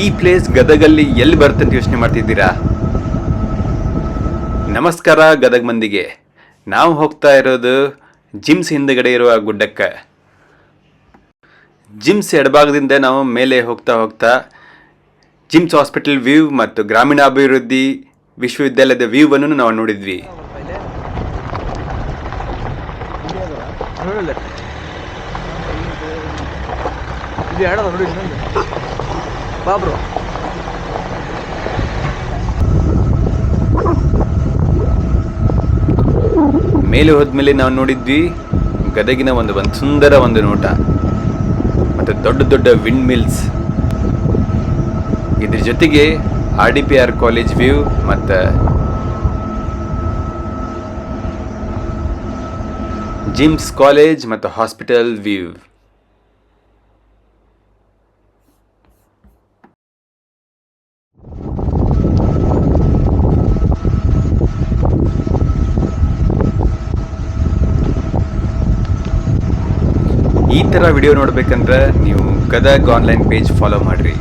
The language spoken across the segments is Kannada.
ಈ ಪ್ಲೇಸ್ ಗದಗಲ್ಲಿ ಎಲ್ಲಿ ಬರುತ್ತೆ ಅಂತ ಯೋಚನೆ ಮಾಡ್ತಿದ್ದೀರಾ? ನಮಸ್ಕಾರ, ಗದಗ ಮಂದಿಗೆ. ನಾವು ಹೋಗ್ತಾ ಇರೋದು ಜಿಮ್ಸ್ ಹಿಂದಗಡೆ ಇರುವ ಗುಡ್ಡಕ್ಕೆ. ಜಿಮ್ಸ್ ಎಡಭಾಗದಿಂದ ನಾವು ಮೇಲೆ ಹೋಗ್ತಾ ಹೋಗ್ತಾ ಜಿಮ್ಸ್ ಹಾಸ್ಪಿಟಲ್ ವ್ಯೂ ಮತ್ತು ಗ್ರಾಮೀಣಾಭಿವೃದ್ಧಿ ವಿಶ್ವವಿದ್ಯಾಲಯದ ವ್ಯೂವನ್ನು ನಾವು ನೋಡಿದ್ವಿ. ಇದು ಹೇಳೋದು ನೋಡಿ ಬಾ ಬ್ರೋ. ಮೇಲೆ ಹೋದ್ಮೇಲೆ ನಾವು ನೋಡಿದ್ವಿ ಗದಗಿನ ಒಂದು ಒಂದು ಸುಂದರ ಒಂದು ನೋಟ. ಮತ್ತು ದೊಡ್ಡ ದೊಡ್ಡ ವಿಂಡ್ ಮಿಲ್ಸ್ ಇದ್ರ ಜೊತೆಗೆ R D P R college view ಮತ್ತು ಜಿಮ್ಸ್ ಕಾಲೇಜ್ ಮತ್ತು ಹಾಸ್ಪಿಟಲ್ ವ್ಯೂ ಥರ ವಿಡಿಯೋ ನೋಡಬೇಕಂದ್ರೆ ನೀವು ಗದಗ್ ಆನ್ಲೈನ್ ಪೇಜ್ ಫಾಲೋ ಮಾಡಿರಿ.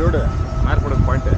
Road point